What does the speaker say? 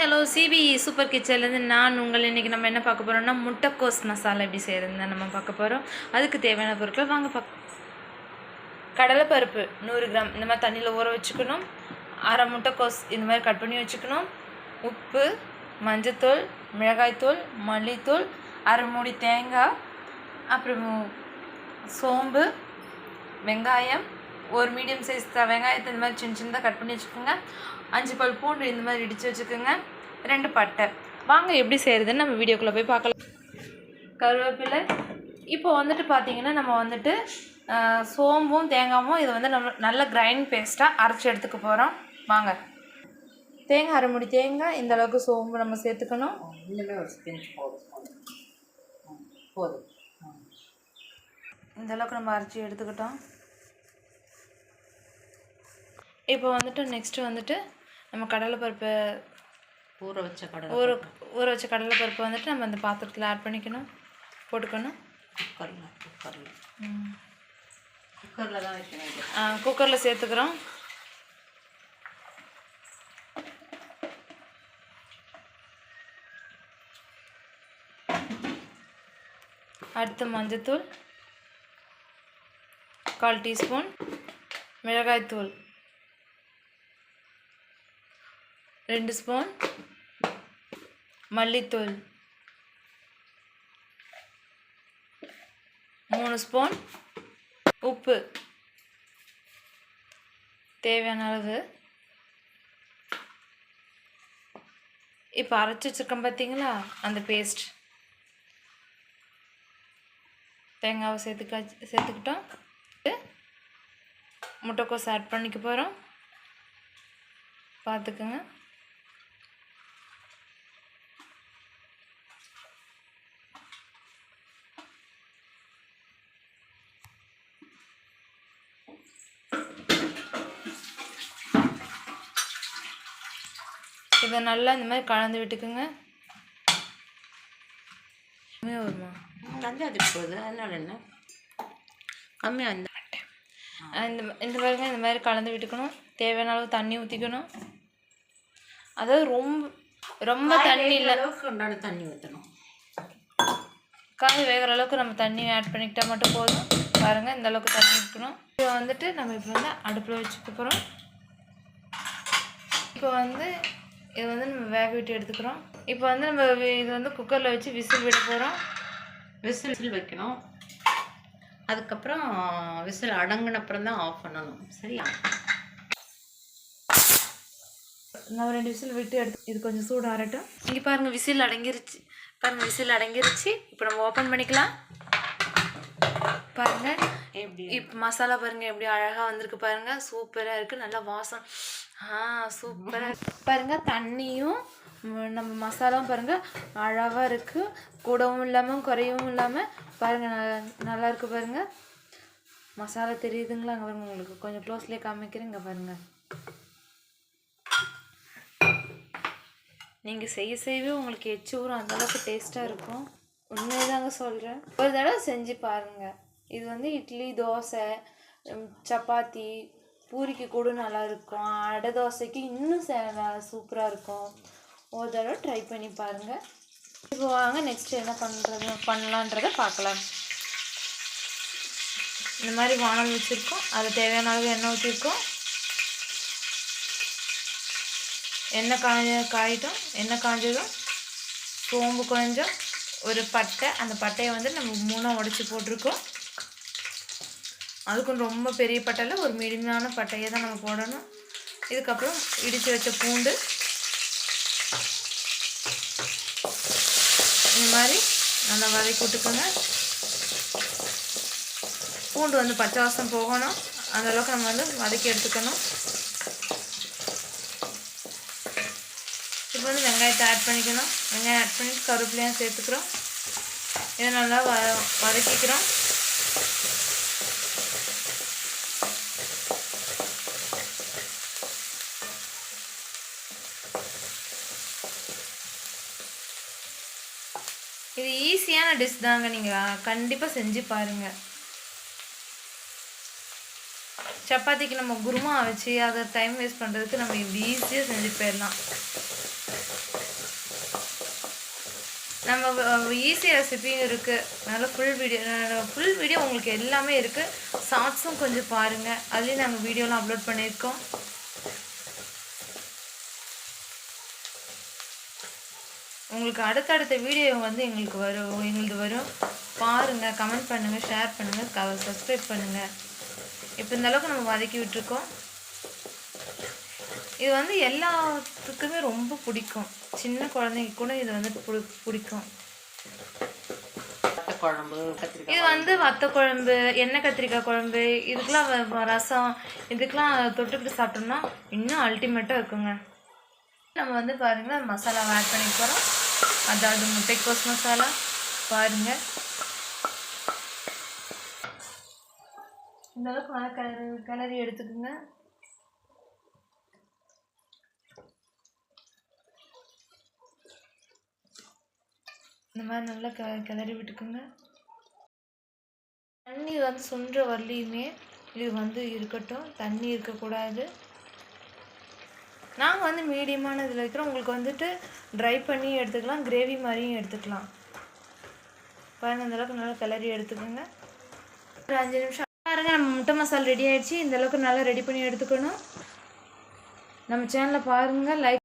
Hello CBE super கிச்சன்லேருந்து நான் உங்கள் இன்றைக்கி நம்ம என்ன பார்க்க போகிறோம்னா முட்டைக்கோஸ் மசாலா எப்படி செய்கிறதுன்னு நம்ம பார்க்க போகிறோம் அதுக்கு தேவையான பொருட்கள் வாங்க பார்க்க கடலைப்பருப்பு நூறு கிராம். இந்த மாதிரி தண்ணியில் ஊற வச்சுக்கணும். அரை முட்டைக்கோஸ் இந்த மாதிரி கட் பண்ணி வச்சுக்கணும். உப்பு மஞ்சத்தூள் மிளகாய்த்தூள் மல்லித்தூள் அரை மூடி தேங்காய் அப்புறம் சோம்பு வெங்காயம் ஒரு மீடியம் சைஸ் வெங்காயத்தை இந்த மாதிரி சின்ன சின்னதாக கட் பண்ணி வச்சுக்கோங்க. அஞ்சு பல் பூண்டு இந்த மாதிரி இடித்து வச்சுக்கோங்க. ரெண்டு பட்டை. வாங்க எப்படி செய்கிறதுன்னு நம்ம வீடியோக்குள்ளே போய் பார்க்கலாம். கருவேப்பிலை. இப்போ வந்துட்டு பார்த்தீங்கன்னா நம்ம வந்துட்டு சோம்பும் தேங்காயும் இதை வந்து நம்ம நல்ல கிரைண்ட் பேஸ்ட்டாக அரைச்சி எடுத்துக்க போகிறோம் வாங்க. தேங்காய் அரை முடி தேங்காய் இந்த அளவுக்கு சோம்பு நம்ம சேர்த்துக்கணும். போதும். இந்த அளவுக்கு நம்ம அரைச்சி எடுத்துக்கிட்டோம். இப்போ வந்துட்டு நெக்ஸ்ட்டு வந்துட்டு நம்ம கடலைப்பருப்பை ஊற வச்ச கடலை ஊற ஊற வச்ச கடலைப்பருப்பை வந்துட்டு நம்ம அந்த பாத்திரத்தில் ஆட் பண்ணிக்கணும். போட்டுக்கணும். குக்கரில் குக்கரில். குக்கரில் தான் வைக்கணும் குக்கரில் சேர்த்துக்கிறோம். அடுத்து மஞ்சத்தூள் கால் டீஸ்பூன் மிளகாய்த்தூள். ரெண்டு ஸ்பூன் மல்லித்தூள். மூணு ஸ்பூன் உப்பு. தேவையான அளவு. இப்போ அரைச்சி வச்சிருக்கோம் பார்த்தீங்களா அந்த பேஸ்ட் தேங்காவை சேர்த்துக்கா சேர்த்துக்கிட்டோம். முட்டைக்கோஸ் ஆட் பண்ணிக்க போகிறோம் பார்த்துக்குங்க இதை நல்லா இந்த மாதிரி கலந்து விட்டுக்குங்க. கம்மியாக வருமா? கஞ்சாதி போகுது. அதனால என்ன? கம்மியாக அஹ் இந்த இந்த பாருங்க இந்த மாதிரி கலந்து விட்டுக்கணும். தேவையான அளவு தண்ணி ஊற்றிக்கணும் அதாவது ரொம்ப ரொம்ப தண்ணி இல்லை. அளவுக்கு தண்ணி ஊற்றணும் காய் வேகிற அளவுக்கு நம்ம தண்ணி ஆட் பண்ணிக்கிட்டா மட்டும் போதும். பாருங்கள் இந்த அளவுக்கு தண்ணி இருக்கணும் இப்போ வந்துட்டு நம்ம இப்போ வந்து அடுப்பில் வச்சுக்க போகிறோம் இப்போ வந்து இது வந்து நம்ம வேக விட்டு எடுத்துக்கிறோம். இப்போ வந்து நம்ம இது வந்து குக்கரில் வச்சு விசில் விட போகிறோம் விசில் விசில் வைக்கணும். அதுக்கப்புறம் விசில் அடங்கின அப்புறம் தான் ஆஃப் பண்ணணும். சரியா? நான் ரெண்டு விசில் விட்டு எடுத்து இது கொஞ்சம் சூடு ஆறட்டும். இங்கே பாருங்கள் விசில் அடங்கிருச்சு. பாருங்கள் விசில் அடங்கிருச்சு. இப்போ நம்ம ஓப்பன் பண்ணிக்கலாம். பாருங்கள் எப்படி இப்போ மசாலா பாருங்கள் எப்படி அழகாக வந்திருக்கு பாருங்கள் சூப்பராக இருக்குது நல்லா வாசம். ஆ சூப்பராக பாருங்கள் தண்ணியும் நம்ம மசாலாவும் பாருங்கள் அழகாக இருக்குது கூடவும் இல்லாமல் குறையவும் இல்லாமல் பாருங்கள் நல்லா இருக்கு பாருங்கள் மசாலா தெரியுதுங்களா? அங்கே பாருங்க உங்களுக்கு கொஞ்சம் க்ளோஸ்லேயே காமிக்கிறேங்க பாருங்கள் நீங்கள் செய்ய செய்யவே உங்களுக்கு எச்சு ஊறும் அந்த அளவுக்கு டேஸ்ட்டாக இருக்கும். உண்மையை தாங்க சொல்கிறேன் ஒரு தடவை செஞ்சு பாருங்கள் இது வந்து இட்லி தோசை சப்பாத்தி பூரிக்கு கூட நல்லா இருக்கும் அடை தோசைக்கு இன்னும் சூப்பராக இருக்கும். ஒரு தடவை ட்ரை பண்ணி பாருங்கள் இப்போ வாங்க நெக்ஸ்ட் என்ன பண்ணுறது பண்ணலான்றதை பார்க்கலாம் இந்த மாதிரி வானல் வச்சுருக்கோம். அது தேவையான அளவு எண்ணெய் ஊற்றிருக்கோம் எண்ணெய் காய காயிட்டும் எண்ணெய் காஞ்சதும் சோம்பு கொஞ்சம் ஒரு பட்டை. அந்த பட்டையை வந்து நம்ம மூணாக உடச்சி போட்டிருக்கோம். அதுக்கும் ரொம்ப பெரிய பட்டையில் ஒரு மீடியமான பட்டையை தான் நம்ம போடணும். இதுக்கப்புறம் இடித்து வச்ச பூண்டு. இந்த மாதிரி நல்லா வதக்கி விட்டுக்கோங்க. பூண்டு வந்து பச்சை வாசம் போகணும். அந்த அளவுக்கு நம்ம வந்து வதக்கி எடுத்துக்கணும். இப்போ வந்து வெங்காயத்தை ஆட் பண்ணிக்கணும். வெங்காயம் ஆட் பண்ணிட்டு கருவேப்பிலையும் சேர்த்துக்கிறோம். இதை நல்லா வ வதக்கிக்கிறோம். இது ஈஸியான டிஷ் தாங்க நீங்கள் கண்டிப்பாக செஞ்சு பாருங்கள் சப்பாத்திக்கு நம்ம குருமா வச்சு அதை டைம் வேஸ்ட் பண்ணுறதுக்கு நம்ம இப்படி ஈஸியாக செஞ்சு போயிடலாம். நம்ம ஈஸி ரெசிபியும் இருக்குது நல்ல ஃபுல் வீடியோ ஃபுல் வீடியோ உங்களுக்கு எல்லாமே இருக்குது ஷார்ட்ஸும் கொஞ்சம் பாருங்கள் அதுலேயும் நாங்கள் வீடியோலாம் அப்லோட் பண்ணியிருக்கோம். உங்களுக்கு அடுத்தடுத்த வீடியோ வந்து எங்களுக்கு வரும். எங்களுக்கு வரும். பாருங்கள் கமெண்ட் பண்ணுங்கள் ஷேர் பண்ணுங்கள் க சப்ஸ்கிரைப் பண்ணுங்கள் இப்போ இந்த அளவுக்கு நம்ம வதக்கி விட்டுருக்கோம். இது வந்து எல்லாத்துக்குமே ரொம்ப பிடிக்கும். சின்ன குழந்தைங்க கூட இது வந்து பிடி பிடிக்கும். குழம்பு இது வந்து வத்த குழம்பு எண்ணெய் கத்திரிக்காய் குழம்பு வ- ரசம் இதுக்கெல்லாம் தொட்டுக்கிட்டு சாப்பிட்டோம்னா இன்னும் அல்டிமேட்டாக இருக்குங்க. நம்ம வந்து பாருங்கள் மசாலா ஆட் பண்ணி போகிறோம் அதாவது முட்டைக்கோஸ் மசாலா பாருங்கள் இந்தளவுக்கு நல்லா கிளறி கிளறி எடுத்துக்கோங்க. இந்த மாதிரி நல்லா க கிளறி விட்டுக்குங்க. தண்ணி வந்து சுன்ற வரலையுமே இது வந்து இருக்கட்டும். தண்ணி இருக்கக்கூடாது. நாங்கள் வந்து மீடியமான இதில் வைக்கிறோம். உங்களுக்கு வந்துட்டு ட்ரை பண்ணி எடுத்துக்கலாம் கிரேவி மாதிரியும் எடுத்துக்கலாம். பாருங்கள் அந்தளவுக்கு நல்லா கிளறி எடுத்துக்கோங்க. ஒரு அஞ்சு நிமிஷம். பாருங்கள் நம்ம முட்டை மசாலா ரெடி ஆகிடுச்சு இந்தளவுக்கு நல்லா ரெடி பண்ணி எடுத்துக்கணும். நம்ம சேனலை பாருங்கள் லைக்